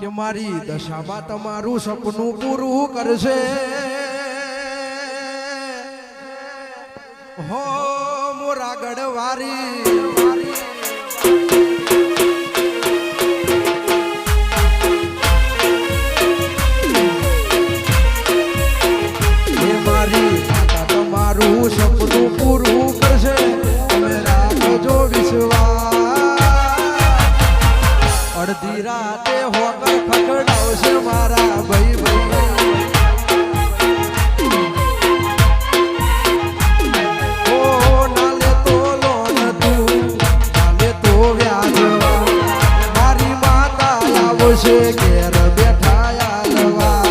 કે મારી દશામાં તમારું સપનું પૂરું કરશે. હો મોરા ગઢવારી અડધી મારી આવશે ઘેર બેઠા આલવા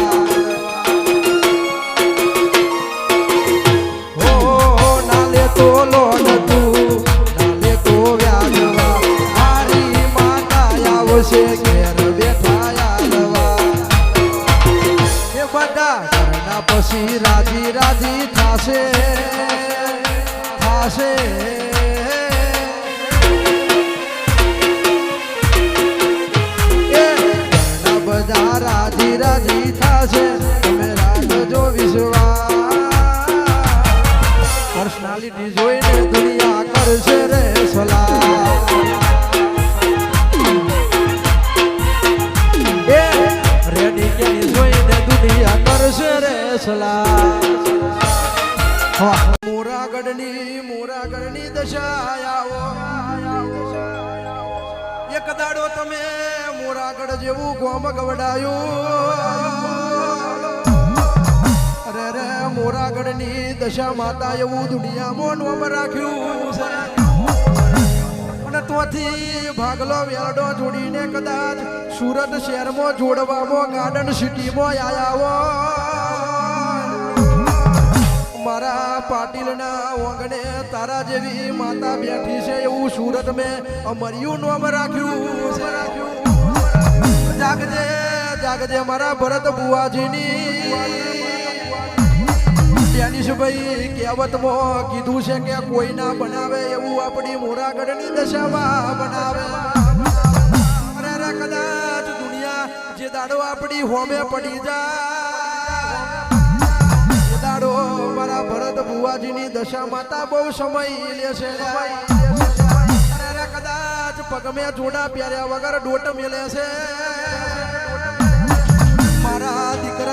હો નાલે તો લોન તું, નાલે તો વ્યાજવા મારી માતા આવશે ઘેર બેઠા આલવા એ બધા પછી રાજી રાજી થાશે થાશે. રાજી રાજી થાશે તમે રાખજો જોઈને દુનિયા કરશે રે સલાહ. રેડી કેની જોઈને દુનિયા કરશે રે સલાહ. મોરાગઢની મોરાગઢની દશા આવો. એક દાડો તમે મોરાગઢ જેવું ગોમ ગવડાયું. અરે રે, મોરાગઢની દશા માતા એવું દુનિયામાં નોમ રાખ્યું અને તોથી ભાગલો વેરડો જોડીને કદાચ સુરત શહેરમાં જોડવામાં, ગાર્ડન સિટીમાં આયાવો. મારા પાટીલના ઓગણે તારા જેવી માતા બેઠી છે એવું સુરત મેં અમર્યું નોમ રાખ્યું જાગજે મારા ભરત બુવાજીની. ડેનિશભાઈ કહેવતમાં કીધું છે કે કોઈ ના બનાવે એવું આપણી મોરાગઢની દશામાં બનાવે. કદાચ દુનિયા જે દાડો આપણી હોમે પડી જાય. દાડો મારા ભરત બુવાજીની દશા માતા બહુ સમય લેશે અરે અરે, કદાચ પગમે જોડા પહેર્યા વગર ડોટ મેલે છે.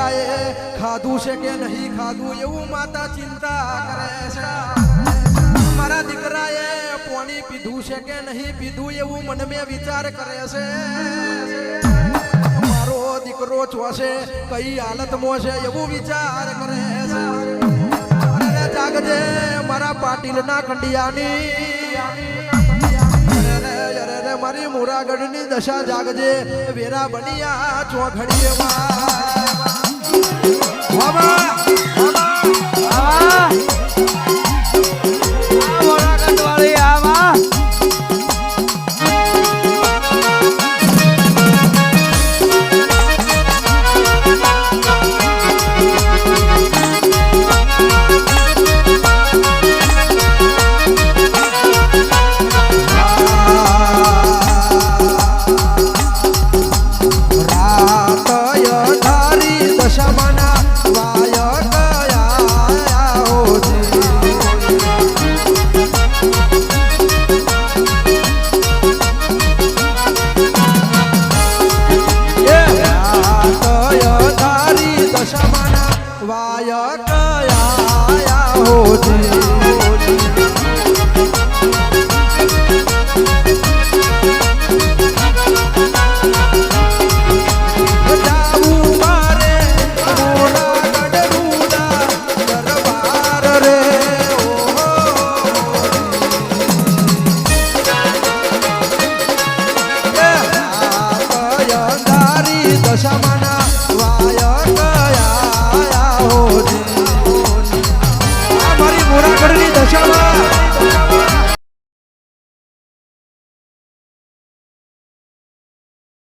મારા ખાધું છે કે નહીં ખાધું એવું માતા ચિંતા કરે છે. મારા દીકરાએ પાણી પીધું છે કે નહીં પીધું એવું મન મેં વિચાર કરે છે. મારો દીકરો ચોસે કઈ હાલતમાં છે એવું વિચાર કરે છે. જાગજે મારા પાટીલના ખંડિયાની. મારી મોરાગઢની દશા જાગજે. વેરા બનિયા ચોઘડીએ বাবা સેવાય કયા હોજી Chama